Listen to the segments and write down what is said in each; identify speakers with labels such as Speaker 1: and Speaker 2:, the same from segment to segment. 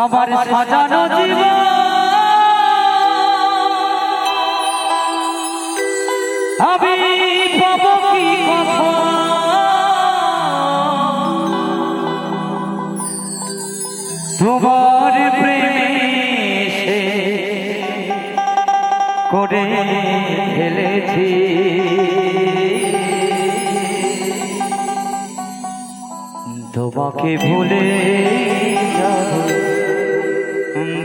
Speaker 1: আমার সাজানো জীবন। আমি পাবো কি তোমার প্রেমে করে ফেলেছি। তোমাকে ভুলে যাব।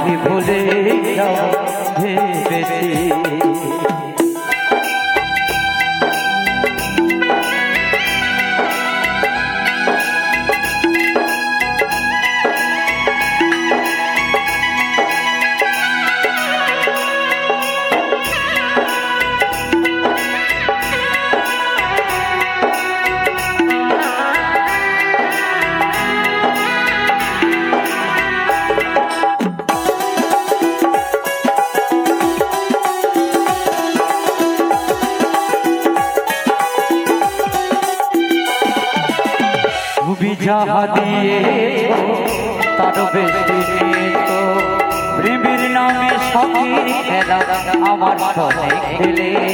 Speaker 1: তোমাকে ভুলে যাও হে তুমি যাহা দিয়েছ তার বেশি নিয়েছ প্রেমের নামে সখীর খেলা আমার সনে খেলেছ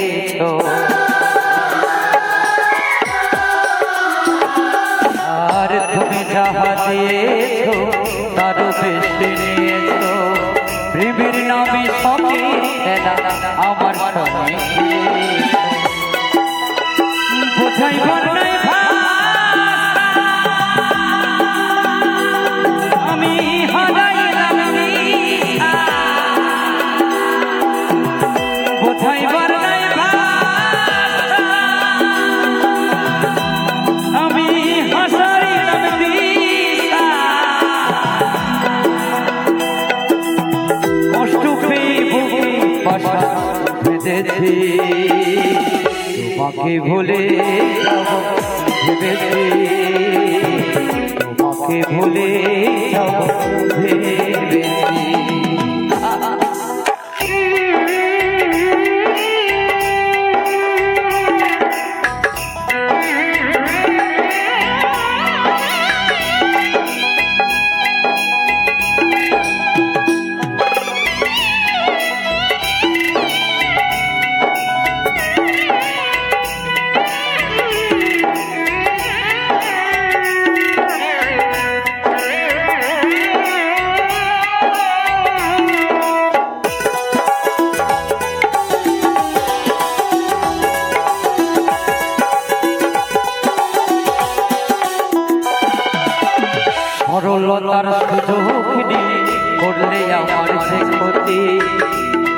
Speaker 1: তোমাকে ভুলে ভেবেছি তোমাকে ভুলে ভেবেছি করলে আমার সে ক্ষতি।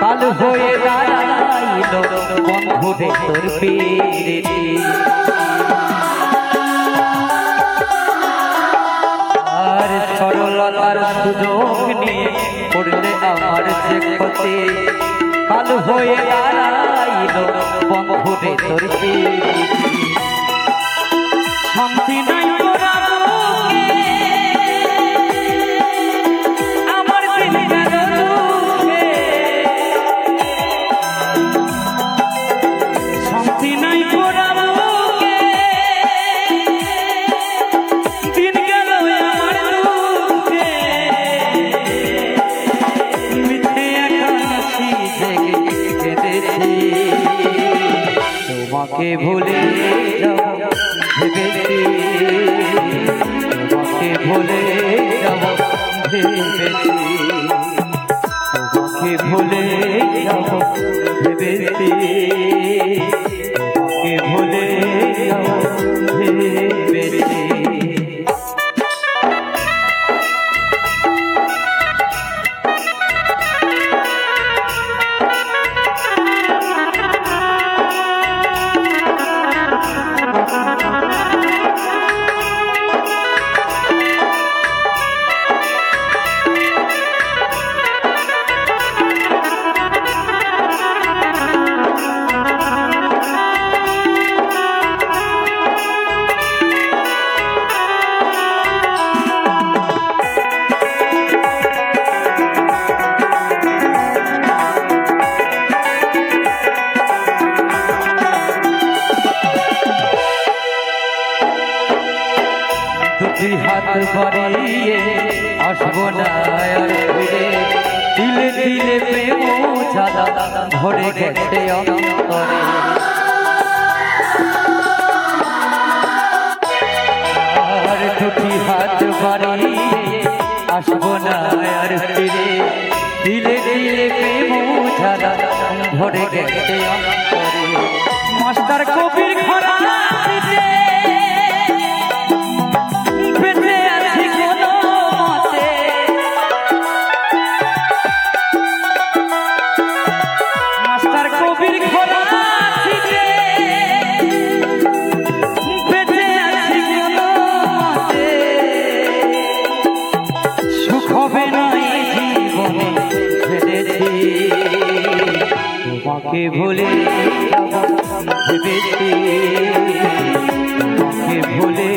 Speaker 1: কাল হয়ে দাঁড়াইল বন্ধুরে তোর পীড়িতি আর সরলতার সুযোগ নিয়ে করলে আমার সে ক্ষতি। কাল হয়ে দাঁড়াইল বন্ধুরে তোর শান্তি নাই তোমাকে ভুলে যাব ভেবেছি তোমাকে ভুলে তোমাকে ভুলে ভেবেছি দুটি হাত বাড়িয়ে আসব না আর ফিরে দিলে দিলে প্রেম জাদা ভরে গেছে অন্তরে। আর দুটি হাত বাড়িয়ে আসব না আর ফিরে দিলে দিলে প্রেম জাদা ভরে গেছে অন্তরে। মাস্টার কবির খরা হবে না এই জীবনে ছেড়েছি তোমাকে ভুলে ভেবেছি। তোমাকে ভুলে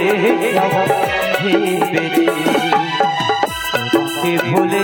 Speaker 1: ভেবেছি। তোমাকে ভুলে